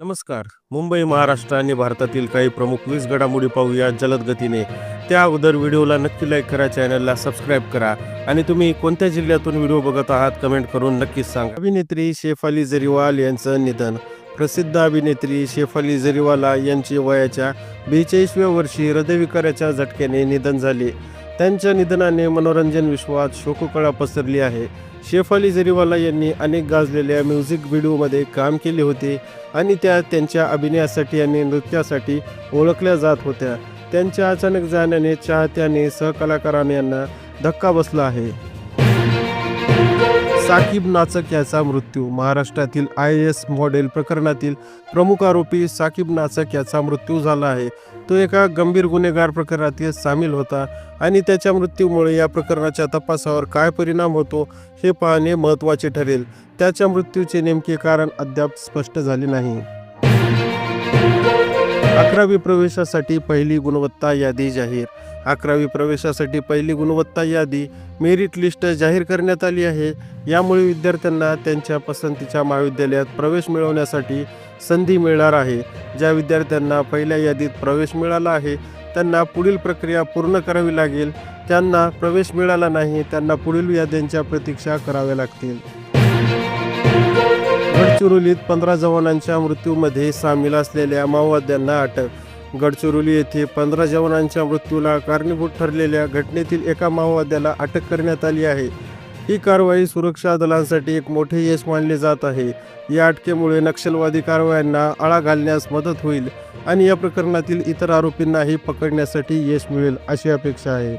नमस्कार. मुंबई महाराष्ट्र आणि भारतातील काही प्रमुख वीस घडामोडी पाहूया जलद गतीने. त्या अगोदर व्हिडिओला नक्की लाईक करा चॅनलला सबस्क्राईब करा आणि तुम्ही कोणत्या जिल्ह्यातून व्हिडिओ बघत आहात कमेंट करून नक्कीच सांगा. अभिनेत्री शेफाली जरीवाल यांचं निधन. प्रसिद्ध अभिनेत्री शेफाली जरीवाला यांचे वयाच्या बेचाळीसव्या वर्षी हृदयविकाराच्या झटक्याने निधन झाले. त्यांच्या निधनाने मनोरंजन विश्वात शोककळा पसरली आहे. शेफाली जरीवाला यांनी अनेक गाजलेल्या म्युझिक व्हिडिओमध्ये काम केले होते आणि त्या त्यांच्या अभिनयासाठी आणि नृत्यासाठी ओळखल्या जात होत्या. त्यांच्या अचानक जाण्याने चाहत्याने सहकलाकारांना यांना धक्का बसला आहे. साकीब नाचक याचा मृत्यू. महाराष्ट्रातील आय एस मॉडेल प्रकरणातील प्रमुख आरोपी साकीब नाचक याचा मृत्यू झाला आहे. तो एका गंभीर गुन्हेगार प्रकरणात सामील होता आणि त्याच्या मृत्यूमुळे या प्रकरणाच्या तपासावर काय परिणाम होतो हे पाहणे महत्त्वाचे ठरेल. त्याच्या मृत्यूचे नेमके कारण अद्याप स्पष्ट झाले नाही. अकरावी प्रवेशासाठी पहिली गुणवत्ता यादी जाहीर. अकरावी प्रवेशासाठी पहिली गुणवत्ता यादी मेरिट लिस्ट जाहीर करण्यात आली आहे. यामुळे विद्यार्थ्यांना त्यांच्या पसंतीच्या महाविद्यालयात प्रवेश मिळवण्यासाठी संधी मिळणार आहे. ज्या विद्यार्थ्यांना पहिल्या यादीत प्रवेश मिळाला आहे त्यांना पुढील प्रक्रिया पूर्ण करावी लागेल. त्यांना प्रवेश मिळाला नाही त्यांना पुढील याद्यांच्या प्रतीक्षा कराव्या लागतील. गडचिरोलीत पंधरा जवानांच्या मृत्यूमध्ये सामील असलेल्या माओवाद्यांना अटक गडचिरोली येथे पंधरा जवानांच्या मृत्यूला कारणीभूत ठरलेल्या घटनेतील एका माओवाद्याला अटक करण्यात आली आहे. ही कारवाई सुरक्षा दलांसाठी एक मोठे यश मानले जात आहे. या अटकेमुळे नक्षलवादी कारवायांना आळा घालण्यास मदत होईल आणि या प्रकरणातील इतर आरोपींनाही पकडण्यासाठी यश मिळेल अशी अपेक्षा आहे.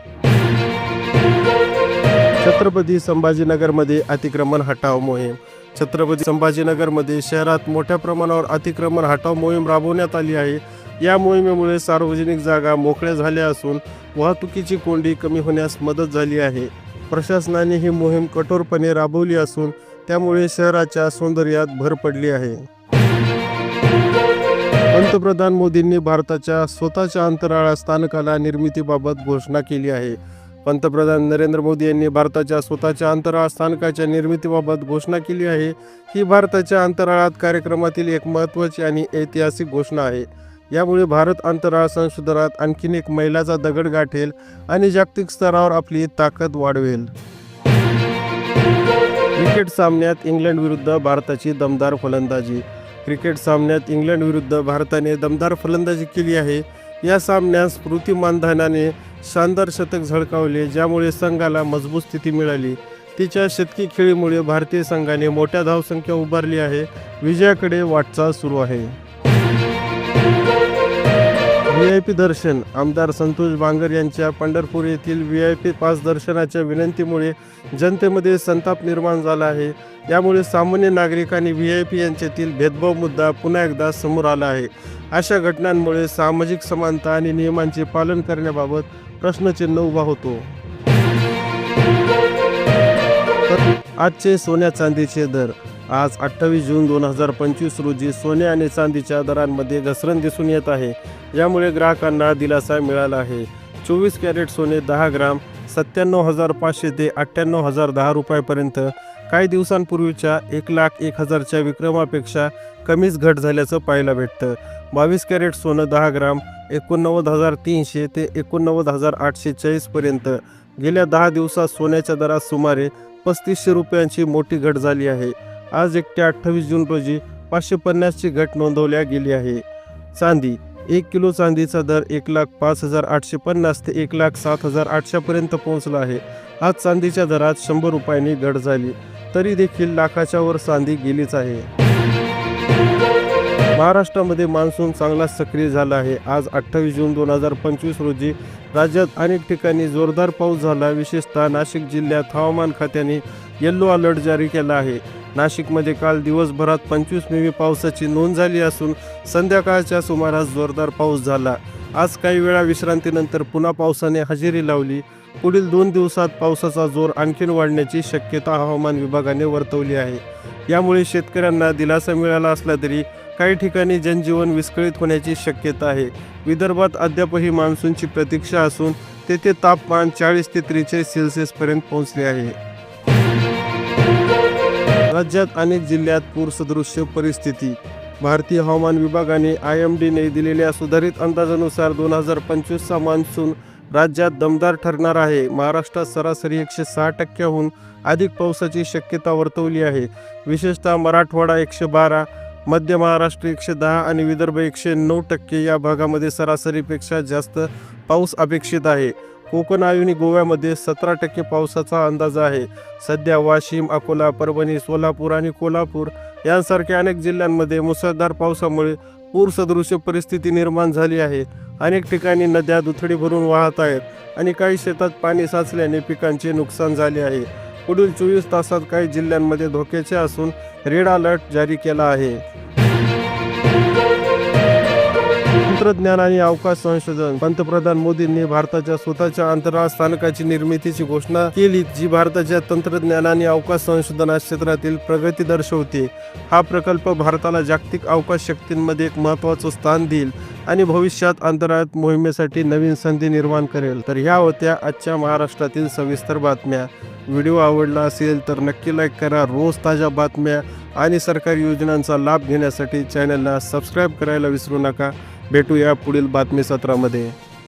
छत्रपती संभाजीनगरमध्ये अतिक्रमण हटाव मोहीम. छत्रपती संभाजीनगरमध्ये शहरात मोठ्या प्रमाणावर अतिक्रमण हटाव मोहीम राबवण्यात आली आहे. या मोहिमेमुळे सार्वजनिक जागा मोकळ्या झाल्या असून वाहतुकीची कोंडी कमी होण्यास मदत झाली आहे. प्रशासनाने ही मोहीम कठोरपणे राबवली असून त्यामुळे शहराच्या सौंदर्यात भर पडली आहे. पंतप्रधान मोदींनी भारताच्या स्वतःच्या अंतराळ स्थानकाला निर्मितीबाबत घोषणा केली आहे. पंतप्रधान नरेंद्र मोदी यांनी भारताच्या स्वतःच्या अंतराळ स्थानकाच्या निर्मितीबाबत घोषणा केली आहे. ही भारताच्या अंतराळात कार्यक्रमातील एक महत्त्वाची आणि ऐतिहासिक घोषणा आहे. यामुळे भारत अंतराळ संशोधनात आणखीन एक मैलाचा दगड गाठेल आणि जागतिक स्तरावर आपली ताकद वाढवेल. क्रिकेट सामन्यात इंग्लंड विरुद्ध भारताची दमदार फलंदाजी. क्रिकेट सामन्यात इंग्लंड विरुद्ध भारताने दमदार फलंदाजी केली आहे. या सामन्यात स्मृती मानधनाने शानदार शतक झळकावले ज्यामुळे संघाला मजबूत स्थिती मिळाली. तिच्या शतकी खेळीमुळे भारतीय संघाने मोठ्या धावसंख्या उभारली आहे. विजयाकडे वाटचाल सुरू आहे. व्ही आय पी दर्शन आमदार संतोष बांगर यांच्या पंढरपूर येथील व्ही आय पी पास दर्शनाच्या विनंतीमुळे जनतेमध्ये संताप निर्माण झाला आहे. यामुळे सामान्य नागरिक आणि व्ही आय पी यांच्यातील भेदभाव मुद्दा पुन्हा एकदा समोर आला आहे. अशा घटनांमुळे सामाजिक समानता आणि नियमांचे पालन करण्याबाबत प्रश्नचिन्ह उभा होतो. तर आजचे सोन्या चांदीचे दर आज अठ्ठावीस जून दोन हजार पंचवीस रोजी सोने आणि चांदीच्या दरांमध्ये घसरण दिसून येत आहे. यामुळे ग्राहकांना दिलासा मिळाला आहे. चोवीस कॅरेट सोने दहा ग्राम सत्त्याण्णव हजार पाचशे ते अठ्ठ्याण्णव हजार दहा रुपयापर्यंत. काही दिवसांपूर्वीच्या एक लाख एक हजारच्या विक्रमापेक्षा कमीच घट झाल्याचं पाहायला भेटतं. बावीस कॅरेट सोनं दहा ग्राम एकोणनव्वद हजार तीनशे ते एकोणनव्वद हजार आठशे चाळीसपर्यंत. गेल्या दहा दिवसात सोन्याच्या दरात सुमारे पस्तीसशे रुपयांची मोठी घट झाली आहे. आज एकट्या अठ्ठावीस जून रोजी पाचशे पन्नासची घट नोंदवल्या गेली आहे. चांदी एक किलो चांदीचा दर एक लाख पाच हजार आठशे पन्नास ते एक लाख सात हजार आठशेपर्यंत पोहोचला आहे. आज चांदीच्या दरात शंभर रुपयांनी घट झाली. तरी देखील लाखाच्या वर चांदी गेलीच आहे. महाराष्ट्रामध्ये मान्सून चांगलाच सक्रिय झाला आहे. आज अठ्ठावीस जून दोन हजार पंचवीस रोजी राज्यात अनेक ठिकाणी जोरदार पाऊस झाला. विशेषतः नाशिक जिल्ह्यात हवामान खात्याने येल्लो अलर्ट जारी केला आहे. नाशिकमध्ये काल दिवसभरात पंचवीस मिमी पावसाची नोंद झाली असून संध्याकाळच्या सुमारास जोरदार पाऊस झाला. आज काही वेळा विश्रांतीनंतर पुन्हा पावसाने हजेरी लावली. पुढील दोन दिवसात पावसाचा जोर आणखीन वाढण्याची शक्यता हवामान विभागाने वर्तवली आहे. यामुळे शेतकऱ्यांना दिलासा मिळाला असला तरी काही ठिकाणी जनजीवन विस्कळीत होण्याची शक्यता आहे. विदर्भात अद्यापही मान्सूनची प्रतीक्षा असून तेथे तापमान चाळीस ते त्रेचाळीस सेल्सिअसपर्यंत पोहोचले आहे. राज्यात अनेक जिल्ह्यात पूरसदृश्य परिस्थिती. भारतीय हवामान विभागाने आय एम डीने दिलेल्या सुधारित अंदाजानुसार दोन हजार पंचवीसचा मान्सून राज्यात दमदार ठरणार आहे. महाराष्ट्रात सरासरी एकशे सहा टक्क्याहून अधिक पावसाची शक्यता वर्तवली आहे. विशेषतः मराठवाडा एकशे बारा मध्य महाराष्ट्र एकशे दहा आणि विदर्भ एकशे नऊ टक्के या भागामध्ये सरासरीपेक्षा जास्त पाऊस अपेक्षित आहे. कोकण आणि गोव्यामध्ये सतरा टक्के पावसाचा अंदाज आहे. सध्या वाशिम अकोला परभणी सोलापूर आणि कोल्हापूर यांसारख्या अनेक जिल्ह्यांमध्ये मुसळधार पावसामुळे पूरसदृश्य परिस्थिती निर्माण झाली आहे. अनेक ठिकाणी नद्या दुथडी भरून वाहत आहेत आणि काही शेतात पाणी साचल्याने पिकांचे नुकसान झाले आहे. पुढील चोवीस तासात काही जिल्ह्यांमध्ये धोक्याचे असून रेड अलर्ट जारी केला आहे. तंत्रज्ञान आणि अवकाश संशोधन. पंतप्रधान मोदींनी भारताच्या स्वतःच्या अंतराळ स्थानकाची निर्मितीची घोषणा केली जी भारताच्या तंत्रज्ञान आणि अवकाश संशोधना क्षेत्रातील प्रगती दर्शवते. हा प्रकल्प भारताला जागतिक अवकाश शक्तींमध्ये एक महत्त्वाचं स्थान देईल आणि भविष्यात अंतराळात मोहिमेसाठी नवीन संधी निर्माण करेल. तर ह्या होत्या आजच्या महाराष्ट्रातील सविस्तर बातम्या. व्हिडिओ आवडला असेल तर नक्की लाईक करा. रोज ताज्या बातम्या आणि सरकारी योजनांचा लाभ घेण्यासाठी चॅनलला सबस्क्राईब करायला विसरू नका. भेटूया पुढील बातमी सत्रामध्ये.